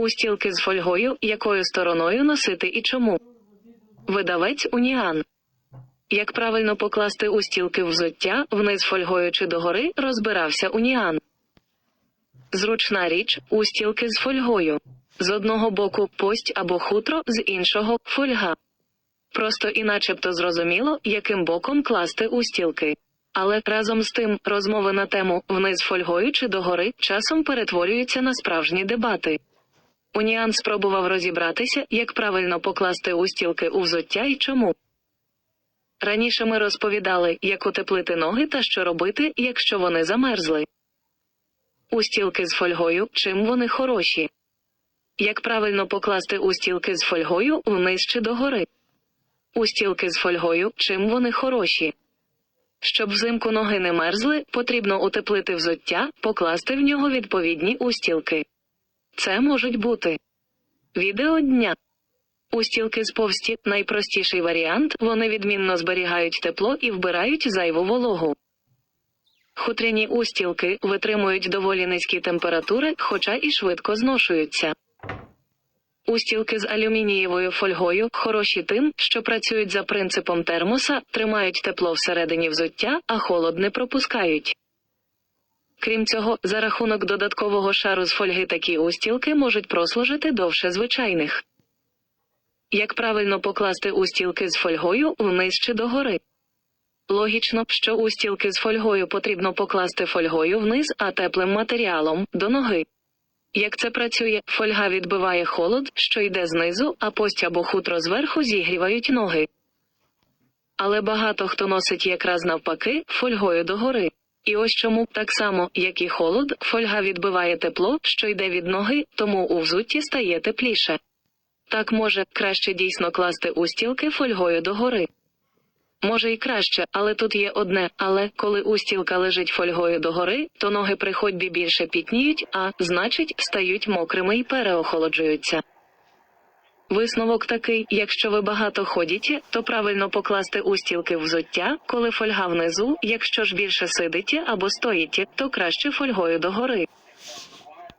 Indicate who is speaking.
Speaker 1: Устілки з фольгою, якою стороною носити і чому. Видавець Уніан. Як правильно покласти устілки взуття вниз фольгою чи догори, розбирався Уніан. Зручна річ устілки з фольгою. З одного боку пость або хутро, з іншого фольга. Просто і начебто зрозуміло, яким боком класти устілки. Але разом з тим розмови на тему вниз фольгою чи догори часом перетворюються на справжні дебати. Уніан спробував розібратися, як правильно покласти устілки у взуття і чому. Раніше ми розповідали, як утеплити ноги та що робити, якщо вони замерзли. Устілки з фольгою, чим вони хороші. Як правильно покласти устілки з фольгою вниз чи догори? Устілки з фольгою, чим вони хороші. Щоб взимку ноги не мерзли, потрібно утеплити взуття, покласти в нього відповідні устілки. Це можуть бути відео дня. Устілки з повсті найпростіший варіант, вони відмінно зберігають тепло і вбирають зайву вологу. Хутряні устілки витримують доволі низькі температури, хоча і швидко зношуються. Устілки з алюмінієвою фольгою хороші тим, що працюють за принципом термоса, тримають тепло всередині взуття, а холод не пропускають. Крім цього, за рахунок додаткового шару з фольги такі устілки можуть прослужити довше звичайних. Як правильно покласти устілки з фольгою вниз чи догори? Логічно, що устілки з фольгою потрібно покласти фольгою вниз, а теплим матеріалом до ноги. Як це працює, фольга відбиває холод, що йде знизу, а пость або хутро зверху зігрівають ноги. Але багато хто носить якраз навпаки фольгою догори. І ось чому, так само, як і холод, фольга відбиває тепло, що йде від ноги, тому у взутті стає тепліше. Так може краще дійсно класти устілки фольгою догори. Може і краще, але тут є одне, але коли устілка лежить фольгою догори, то ноги при ходьбі більше пітніють, а значить стають мокрими і переохолоджуються. Висновок такий: якщо ви багато ходите, то правильно покласти устілки взуття, коли фольга внизу, якщо ж більше сидите або стоїте, то краще фольгою догори.